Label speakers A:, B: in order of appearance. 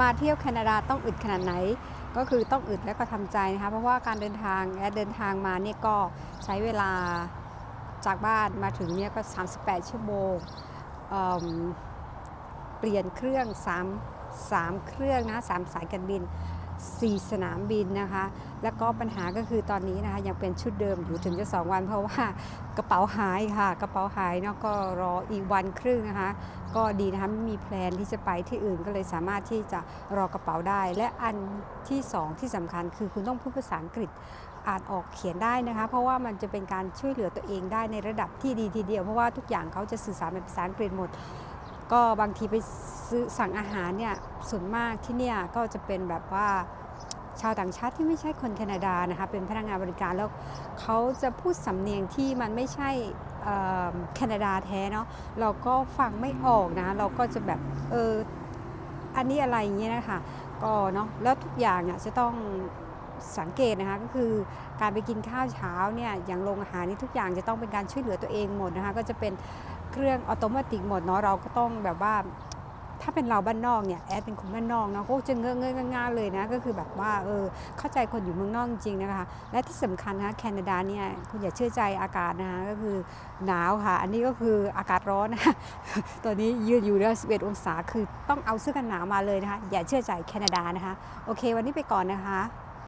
A: มาเที่ยวแคนาดาต้องอึดขนาดไหน ก็คือต้องอึดและก็ทำใจนะคะเพราะว่าการเดินทางและเดินทางมาเนี่ยก็ใช้เวลาจากบ้านมาถึงเนี่ยก็ 38 ชั่วโมงเมเปลี่ยนเครื่อง 3 3 เครื่องนะสามสายการบิน 4 สนามบินนะคะ แล้วก็ปัญหาก็คือตอนนี้นะคะยังเป็นชุดเดิมอยู่ถึงจะ2วัน เพราะว่ากระเป๋าหายค่ะ กระเป๋าหายเนาะก็รออีกวันครึ่งนะคะ ก็ดีนะคะไม่มีแพลนที่จะไปที่อื่นก็เลยสามารถที่จะรอกระเป๋าได้ และอันที่สองที่สำคัญคือคุณต้องพูดภาษาอังกฤษอ่านออกเขียนได้นะคะ เพราะว่ามันจะเป็นการช่วยเหลือตัวเองได้ในระดับที่ดีทีเดียว เพราะว่าทุกอย่างเขาจะสื่อสารเป็นภาษาอังกฤษหมด ก็บางทีไปซื้อสั่งอาหารเนี่ยส่วนมากที่เนี่ยก็จะเป็นแบบว่าชาวต่างชาติที่ไม่ใช่คนแคนาดานะคะเป็นพนักงานบริการแล้วเขาจะพูดสำเนียงที่มันไม่ใช่แคนาดาแท้เนาะเราก็ฟังไม่ออกนะเราก็จะแบบเอออันนี้อะไรอย่างเงี้ยนะคะก็เนาะแล้วทุกอย่างเนี่ยจะต้อง สังเกตนะคะก็คือการไปกินข้าวเช้าเนี่ยอย่างโรงอาหารนี่ทุกอย่างจะต้องเป็นการช่วยเหลือตัวเองหมดนะคะก็จะเป็นเครื่องอัตโนมัติหมดเนาะเราก็ต้องแบบว่าถ้าเป็นเราบ้านนอกเนี่ยแอดเป็นคนบ้านนอกเนาะก็จะเงอะเงอะง่าเลยนะก็คือแบบว่าเออเข้าใจคนอยู่เมืองนอกจริงนะคะ และที่สำคัญนะแคนาดาเนี่ยคุณอย่าเชื่อใจอากาศนะคะก็คือหนาวค่ะ อันนี้ก็คืออากาศร้อนนะตอนนี้ยืนอยู่ที่11 องศาคือต้องเอาเสื้อกันหนาวมาเลยนะคะอย่าเชื่อใจแคนาดานะคะ โอเค วันนี้ไปก่อนนะคะ